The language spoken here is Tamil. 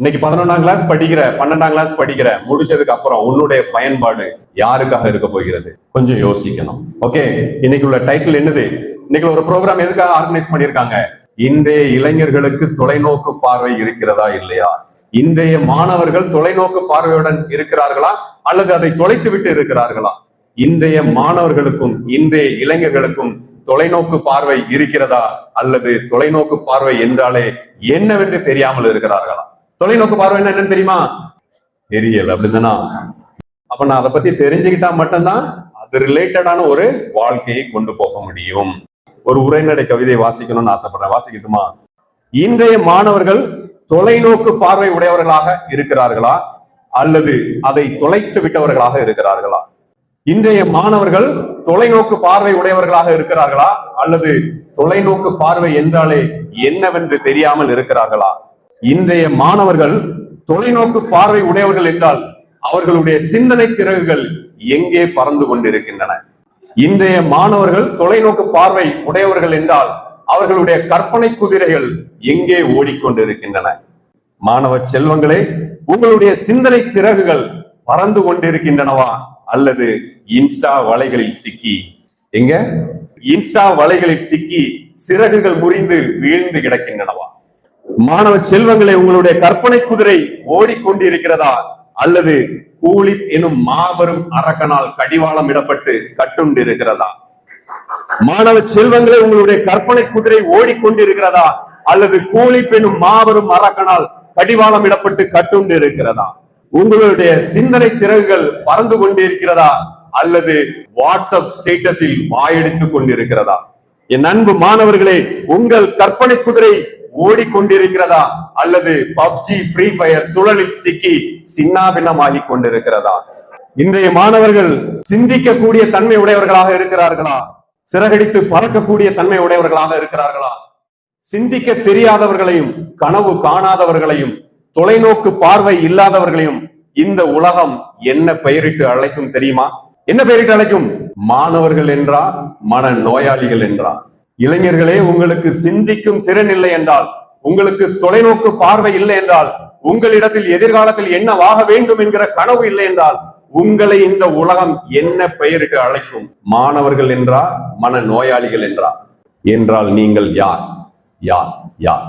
இன்னைக்கு பதினொன்றாம் கிளாஸ் படிக்கிற பன்னெண்டாம் கிளாஸ் படிக்கிற முடிச்சதுக்கு அப்புறம் உன்னுடைய பயன்பாடு யாருக்காக இருக்க போகிறது? கொஞ்சம் யோசிக்கணும். ஓகே இன்னைக்கு உள்ள டைட்டில் என்னது? இன்னைக்கு ஒரு ப்ரோக்ராம் எதுக்காக ஆர்கனைஸ் பண்ணியிருக்காங்க? இன்றைய இளைஞர்களுக்கு தொலைநோக்கு பார்வை இருக்கிறதா இல்லையா? இன்றைய மாணவர்கள் தொலைநோக்கு பார்வையுடன் இருக்கிறார்களா? அல்லது அதை தொலைத்து விட்டு இருக்கிறார்களா? இன்றைய மாணவர்களுக்கும் இன்றைய இளைஞர்களுக்கும் தொலைநோக்கு பார்வை இருக்கிறதா? அல்லது தொலைநோக்கு பார்வை என்றாலே என்னவென்று தெரியாமல் இருக்கிறார்களா? தொலைநோக்கு பார்வை என்னன்னு தெரியுமா? தெரியல அப்படிதானா? அப்ப நான் அதை பத்தி தெரிஞ்சுக்கிட்டா மட்டும்தான் அது ரிலேட்டடான ஒரு வாழ்க்கையை கொண்டு போக முடியும். ஒரு உரைநடை கவிதை வாசிக்கணும்னு ஆசைப்படுறேன். வாசிக்கட்டுமா? இன்றைய மாணவர்கள் தொலைநோக்கு பார்வை உடையவர்களாக இருக்கிறார்களா? அல்லது அதை தொலைத்து விட்டவர்களாக இருக்கிறார்களா? இன்றைய மாணவர்கள் தொலைநோக்கு பார்வை உடையவர்களாக இருக்கிறார்களா? அல்லது தொலைநோக்கு பார்வை என்றாலே என்னவென்று தெரியாமல் இருக்கிறார்களா? இன்றைய மாணவர்கள் தொலைநோக்கு பார்வை உடையவர்கள் என்றால் அவர்களுடைய சிந்தனை சிறகுகள் எங்கே பறந்து கொண்டிருக்கின்றன? இன்றைய மாணவர்கள் தொலைநோக்கு பார்வை உடையவர்கள் என்றால் அவர்களுடைய கற்பனை குதிரைகள் எங்கே ஓடிக்கொண்டிருக்கின்றன? மாணவ செல்வங்களே உங்களுடைய சிந்தனை சிறகுகள் பறந்து கொண்டிருக்கின்றனவா? அல்லது இன்ஸ்டா வலைகளில் சிக்கி? எங்க? இன்ஸ்டா வலைகளில் சிக்கி சிறகுகள் முறிந்து வீழ்ந்து கிடக்கின்றனவா? மாணவ செல்வங்களை உங்களுடைய கற்பனை குதிரை ஓடிக்கொண்டிருக்கிறதா? அல்லது கூலிப் எனும் மாபெரும் அரக்கனால் கடிவாளம் இடப்பட்டு கட்டுண்டு இருக்கிறதா மாணவ செல்வங்களை உங்களுடைய கற்பனை குதிரை ஓடிக்கொண்டிருக்கிறதா? அல்லது கூலிப் எனும் மாபெரும் அரக்கனால் கடிவாளம் இடப்பட்டு கட்டுண்டு இருக்கிறதா உங்களுடைய சிந்தனை சிறகுகள் பறந்து கொண்டிருக்கிறதா? அல்லது வாட்ஸ்அப் ஸ்டேட்டஸில் வாயெடுத்துக் கொண்டிருக்கிறதா? என் அன்பு மாணவர்களே உங்கள் கற்பனை குதிரை ஓடிக்கொண்டிருக்கிறதா அல்லது பப்ஜி ஃப்ரீ ஃபயர் சுழலில் சிக்கி சின்னாபின்னமாகி கொண்டிருக்கிறதா? இன்றைய மாணவர்கள் சிந்திக்கக்கூடிய தன்மை உடையவர்களாக இருக்கிறார்களா? சிறகடித்து பறக்கக்கூடிய தன்மை உடையவர்களாக இருக்கிறார்களா? சிந்திக்க தெரியாதவர்களையும் கனவு காணாதவர்களையும் தொலைநோக்கு பார்வை இல்லாதவர்களையும் இந்த உலகம் என்ன பெயரிட்டு அழைக்கும் தெரியுமா? என்ன பெயரிட்டு அழைக்கும்? மாணவர்கள் என்றா மன நோயாளிகள் என்றா? இளைஞர்களே உங்களுக்கு சிந்திக்கும் திறன் இல்லை என்றால் உங்களுக்கு தொலைநோக்கு பார்வை இல்லை என்றால் உங்களிடத்தில் எதிர்காலத்தில் என்னவாக வேண்டும் என்கிற கனவு இல்லை என்றால் உங்களை இந்த உலகம் என்ன பெயரிட்டு அழைக்கும்? மாணவர்கள் என்றா மன நோயாளிகள் என்றா? என்றால் நீங்கள் யார்? யார்? யார்?